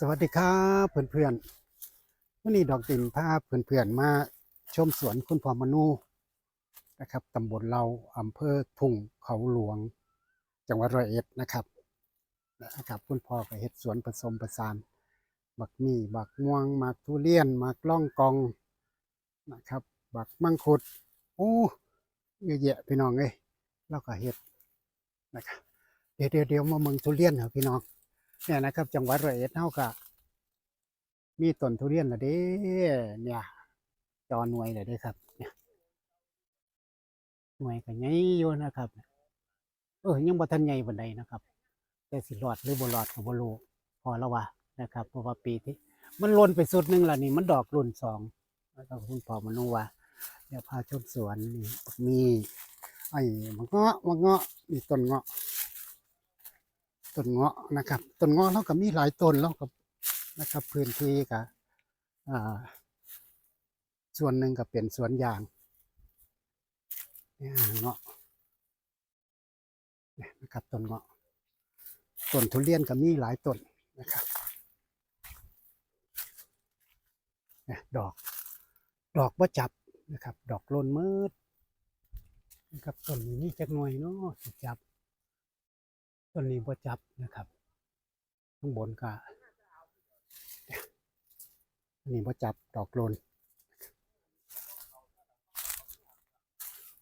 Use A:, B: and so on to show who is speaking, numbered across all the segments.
A: สวัสดีครับเพื่อนๆวันนี้ดอกตินพาเพื่อนๆมาชมสวนคุณพ่อมนูนะครับตำบลเราอำเภอทุ่งเขาหลวง จังหวัดร้อยเอ็ดนะครับนะครับคุณพ่อก็เฮ็ดสวนผสมผสานบักมี่บักม่วงบักทุเรียนบักล่องกองนะครับ บักมังคุดโอ้เยอะแยะพี่น้องเอ้ยแล้วก็เฮ็ดนะครับเดี๋ยวเดี๋ยวเดี๋ยวมาเมืองทุเรียนเหรอพี่น้อง เนี่ยนะครับ จังหวัดร้อยเอ็ดเฮาก็มีต้นทุเรียนละเด้เนี่ยจอหน่วยเลยด้ครับเนี่ยหน่วยก็ใหญ่อยู่นะครับเออยังบ่ทันใหญ่ปานใดนะครับ แต่สิรอดหรือบ่รอดก็บ่รู้พอแล้วว่านะครับเพราะว่าปีที่ มันล้นไปสุดหนึงล้วนี่มันดอกรุ่นสองแล้วก็คุณพ่อมนุว่าเดี๋ยวพาชมสวนนี่มีไอ้มะเงาะมะเงาะมีต้นเงาะ ต้นเงาะนะครับต้นเงาะเราก็มีหลายต้นแล้วกับนะครับ พื้นที่กับอ่าส่วนหนึ่งก็เป็นสวนยางเนี่ยเงาะนะครับต้นเงาะต้นทุเรียนก็มีหลายต้นนะครับเนี่ยดอกดอกว่าจับนะครับ ดอกโลนมืดนะครับต้นนี้จักหน่วยเนาะสิจับ ต้นนี้บ่จับนะครับ ข้างบนก็นนี้บ่จับดอกโลน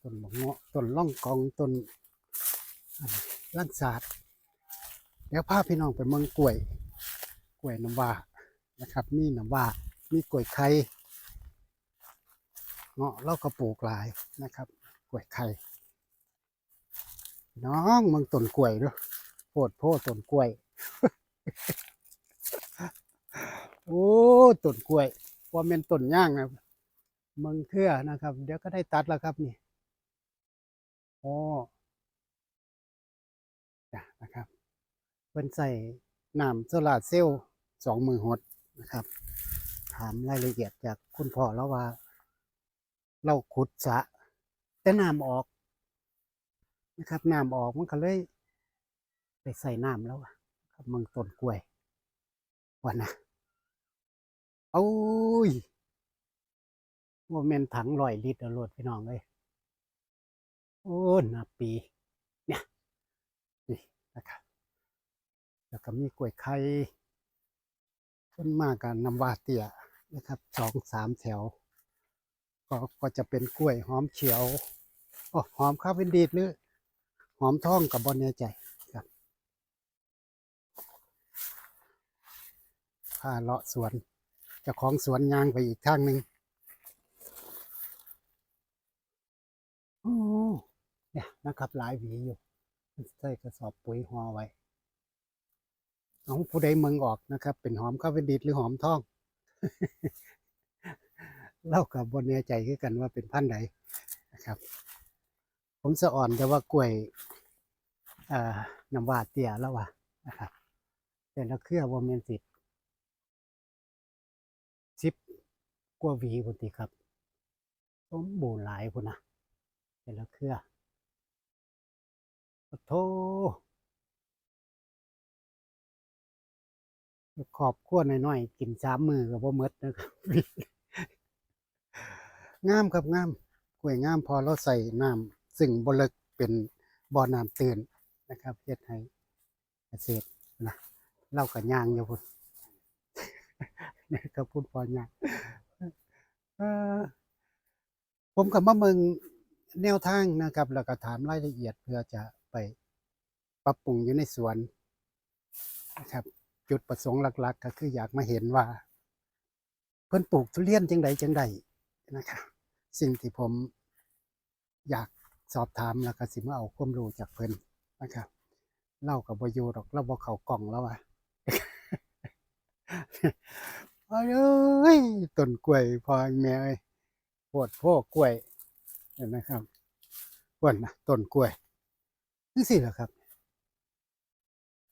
A: ต้นมะเงาะต้นล่องกองต้นล่างศาสตร์เดี๋ยวพาพี่น้องไปเมืองกล้วย กล้วยน้ำว้านะครับ มีน้ำว้ามีกล้วยไข่เงาะเราก็ปลูกลายนะครับ กล้วยไข่น้องมึงต้นกล้วยด้วย โพดโพดต้นกล้วย โอ้ต้นกล้วยว่าเป็นต้นย่างนะมึงเครือนะครับ เดี๋ยวก็ได้ตัดแล้วครับนี่โอ้จ้ะนะครับเพิ่นใส่น้ำโซลาเซลล์สองมือหดนะครับ ถามรายละเอียดจากคุณพ่อแล้วว่า เราขุดสะแต่น้ำออกนะครับน้ำออกมันก็เลย ไปใส่น้ำแล้วอะครับมึงต้นกล้วยวันนะโอ้ยว่าเมนถังลอยลิตรเอาโลดพี่น้องเลยโอ้นาปี เนี่ยนี่นะครับแล้วก็มีกล้วยไข่ต้นมากกันนำวาเตียนะครับสองสามแถว ก็ก็จะเป็นกล้วยหอมเขียวโอ้หอมข้าวเป็นดีดหรือ หอมทองกับบอลแน่ใจ ครับพาเลาะสวนจ้าของสวนยางไปอีกทางหนึ่งโอ้เนี่ยนะครับหลายหวีอยู่ใส่กระสอบปุ๋ยห่อไว้น้องผู้ใดเมืองออกนะครับ เป็นหอมข้าวเป็นดิดหรือหอมทอง เล่ากับบนแน่ใจคือกันว่าเป็นพันธุ์ใดนะครับ ผมสะอ่อนแต่ว่ากล้วยน้ำวาเตี้ยแล้วว่ะนะครับแต่ละเครือว่เมนสิสิ กว่าหวีพุนติครับสมบูรณ์หลายพุ่นนะแต่ละเครือโอ้โธขอบขั้วหน่อยๆกินสามมือกับว่ามดนะครับงามครับงามกล้วยงามพอเราใส่น้ำซึ่งบลึกเป็นบ่อน้ำตื่นนะครับเฮ็ดให้เกษตรนะเล่ากับยางอยู่พุ่นนี่ก็พูดพอยาง ผมกับมาเมืองแนวทางนะครับ แล้วก็ถามรายละเอียดเพื่อจะไปปรับปรุงอยู่ในสวนนะครับ จุดประสงค์หลัก ๆ ก็คืออยากมาเห็นว่า เพิ่นปลูกทุเรียนจังใดจังใดนะครับสิ่งที่ผมอยากสอบถามแล้วก็สิมาเอาความรู้จากเพิ่นนะครับเล่ากับบอยูดอกเล่าบ่เขากล่องแล้วอะ เอ้ยต้นกล้วยพอแม่เอ้ยปวดพ่อกล้วยเห็นไหมครับปวดนะต้นกล้วยนี่สิเหรอครับ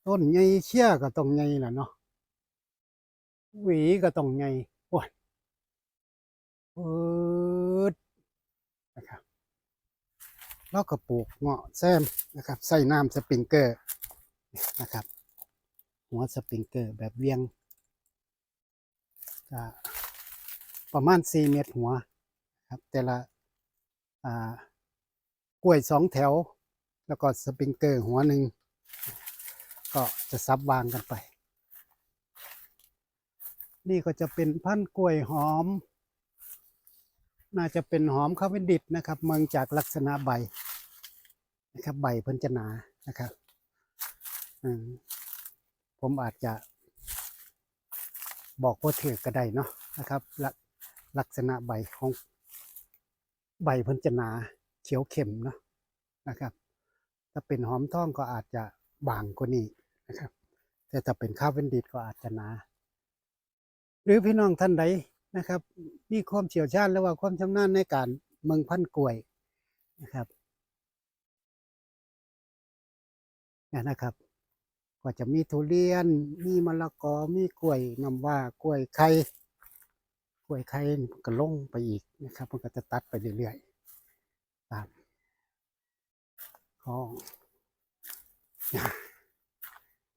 A: ต้นใหญ่เชี่ยก็ต้องใหญ่ล่ะเนาะหวีก็ต้องใหญ่ปวดปิดนะครับแล้วก็ปลูกเงาะแซมนะครับ ใส่น้ำสปริงเกอร์นะครับ หัวสปริงเกอร์แบบเวียง ประมาณสี่เมตรหัวครับแต่ละกล้วยสองแถว แล้วก็สปริงเกอร์หัวหนึ่งก็จะซับวางกันไป นี่ก็จะเป็นพันธุ์กล้วยหอม น่าจะเป็นหอมคาเวนดิตนะครับ เมืองจากลักษณะใบนะครับใบเพิ่นจะหนานะครับผมอาจจะ บอกว่าถือก็ได้เนาะนะครับลักลักษณะใบของใบเพิ่นจะหนาเขียวเข้มเนาะนะครับ ถ้าเป็นหอมทองก็อาจจะบางกว่านี้นะครับ แต่ถ้าเป็นข้าวเวนดิตก็อาจจะหนา หรือพี่น้องท่านใดนะครับ มีความเชี่ยวชาญหรือว่าความชำนาญในการเมืองพันกล้วยนะครับนะครับ ก็จะมีทุเรียน มีมะละกอ มีกล้วยน้ำว้ากล้วยไข่ กล้วยไข่ก็ลงไปอีกนะครับ มันก็จะตัดไปเรื่อยๆ ตามของ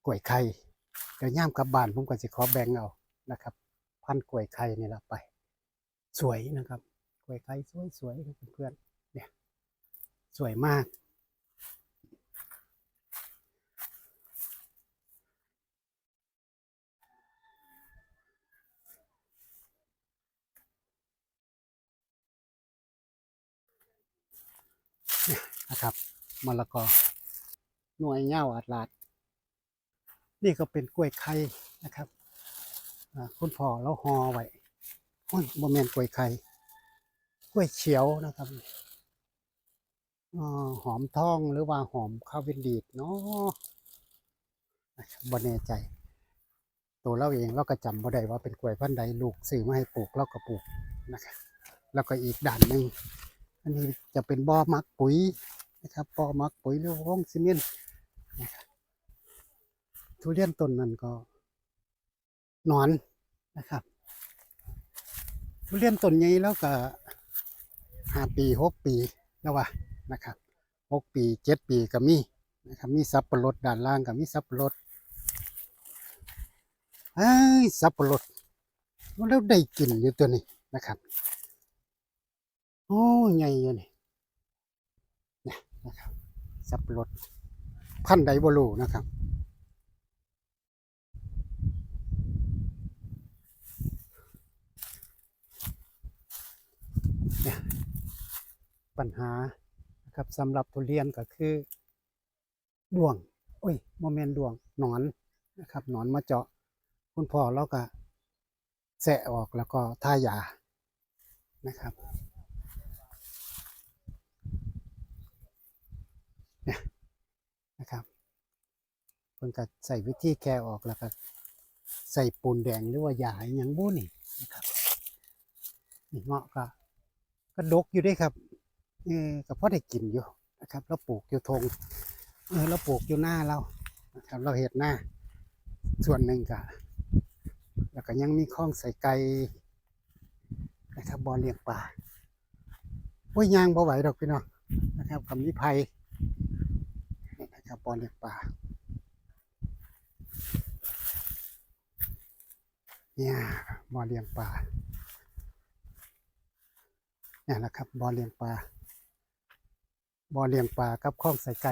A: กล้วยไข่เดี๋ยวย่ามกลับบ้านผมก็จะขอแบ่งเอานะครับ พันกล้วยไข่นี่ละไป สวยนะครับกล้วยไข่สวยๆเพื่อนๆเนี่ย สวยมาก นะครับมะละกอหน่วยเง่าอัดลาด นี่ก็เป็นกล้วยไข่นะครับคุณพ่อเราห่อไว้โอ้ยโมเมนกล้วยไข่กล้วยเขียวนะครับอหอมทองหรือว่าหอมข้าวเวนดีดเนาะนะครับบ่แน่ใจ ตัวเราเองเราก็จำบ่ได้ว่าเป็นกล้วยพันธุ์ใดลูกซื้อมาให้ปลูกเราก็ปลูกนะครับแล้วก็อีกด่านหนึ่งอันนี้จะเป็นบ่อหมักปุ๋ย นะครับบ่อมักปุ๋ยหรือห้องซีเมนต์นะครับทุเรียนต้นนั้นก็หนอนนะครับ ทุเรียนต้นใหญ่แล้วก็ห้าปีหกปีแล้วว่ะนะครับหกปีเจ็ดปีก็มีนะครับมีสับปะรดด้านล่างก็มีสับปะรดไอ้ยสับปะรดแล้วได้กินอยู่ตัวนี้นะครับ โอ้ใหญ่อยู่นี่ นะครับสับปะรดพันไดบรูนะครับเนี่ยปัญหานะครับสำหรับทุเรียนก็คือดวงโอ้ยโมเมนดวงหนอนนะครับหนอนมาเจาะ คุณพ่อเราก็แสะออกแล้วก็ทายานะครับ นี่ยนะครับเพิ่นก็ใส่วิธีแค่ออกแล้วก็ใส่ปูนแดงหรือว่ายาอหยังบุนี่นะครับนี่เงาะก็ก็ดกอยู่ด้วยครับเออก็พอได้กินอยู่นะครับเราปลูกอยู่ทงเออเราปลูกอยู่หน้าเรานะครับ เราเห็ดหน้า ส่วนหนึ่งก็แล้วก็ยังมีคลองใส่ไก่นะครับบ่อเลี้ยงปลาโอ้ยยางบ่ไหวดอกพี่น้องนะครับกับมีภัย ครับบอลเลี้ยงปลาเนี่ยบอลเลี้ยงปลาเนี่ยนะครับบอลเลี้ยงปลาบอลเลี้ยงปลากับข้องใส่ไก่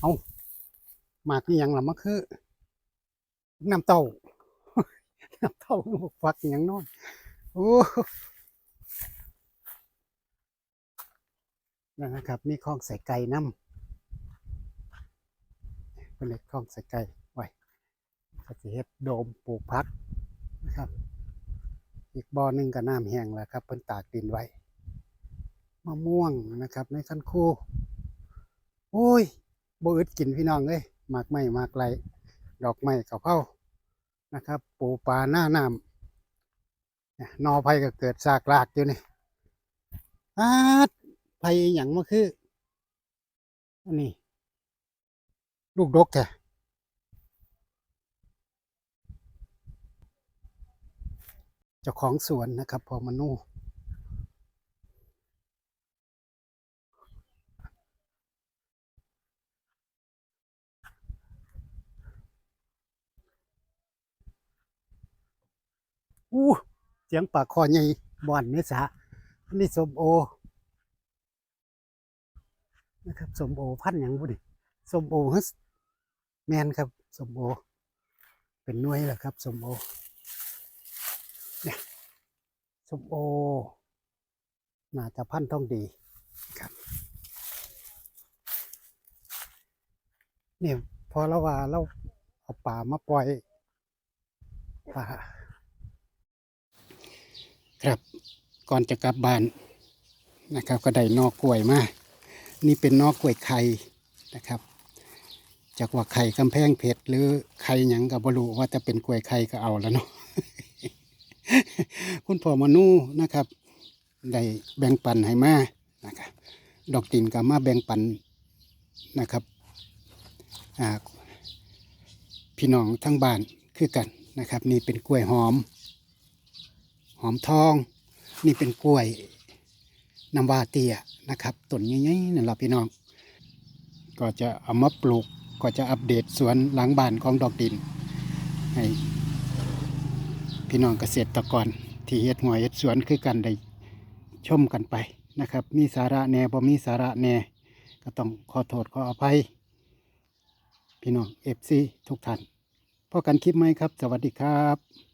A: เอาหมากนี่ยังหละมันคือน้ำเต้าน้ำเต้าลูกฟักอหยังนอนโอ้นั่นนะครับ มีข้องใส่ไก่น้ำ เป็นเล็กคลองใส่ไก่ไว้ก็จะเฮ็ดโดมปลูกพักนะครับ อีกบ่อหนึ่งก็น้ำแห้งแล้วครับเพิ่นตากดินไว้มะม่วงนะครับในคันคูโอ้ยบ่อึดกินพี่น้องเอ้ยหมากไม้หมากไรดอกไม้กะเพรานะครับ ปูปลาหน้าน้ำเนี่ยนอไผ่ก็เกิดซากลากอยู่นี่อาดไผ่อหย่างมาคืออันนี้ ลูกดกแท้เจ้าของสวนนะครับพอมานูอู้สียงปากคอใหญ่บ่อนในสระอันนี้สมโอ นะครับสมโอพันธุ์หยังบุดิสมโอ แมนครับสมโอ เป็นน่วยแหละครับสมโอเนี่ยสมโอน่าจะพันธุ์ต้องดีครับเนี่ยพอเราว่าเราเอาป่ามาปล่อยป่าครับก่อนจะกลับบ้านนะครับ ก็ได้นอกกล้วยมา นี่เป็นนอกกล้วยไข่นะครับ จากว่าไข่กำแพงเพชรหรือไข่หยังกับบรูว่าจะเป็นกล้วยไข่ก็เอาแล้วเนาะคุณพ่อมานูนะครับได้แบ่งปันให้มานะครับดอกตินก็มาแบ่งปันนะครับพี่น้องทั้งบ้านคือกันนะครับ นี่เป็นกล้วยหอม หอมทอง นี่เป็นกล้วยน้ำวาเตียนะครับต้นใหญ่ๆนั่นแหละพี่น้อง ก็จะเอามาปลูก ก็จะอัปเดตสวนหลังบ้านของดอกดิน ให้พี่น้องเกษตรกรที่เฮ็ดหัวเฮ็ดสวนคือกันได้ชมกันไปนะครับ มีสาระแน่บ่มีสาระแน่ก็ต้องขอโทษขออภัย พี่น้องเอฟซีทุกท่านพบกันคลิปไหมครับ สวัสดีครับ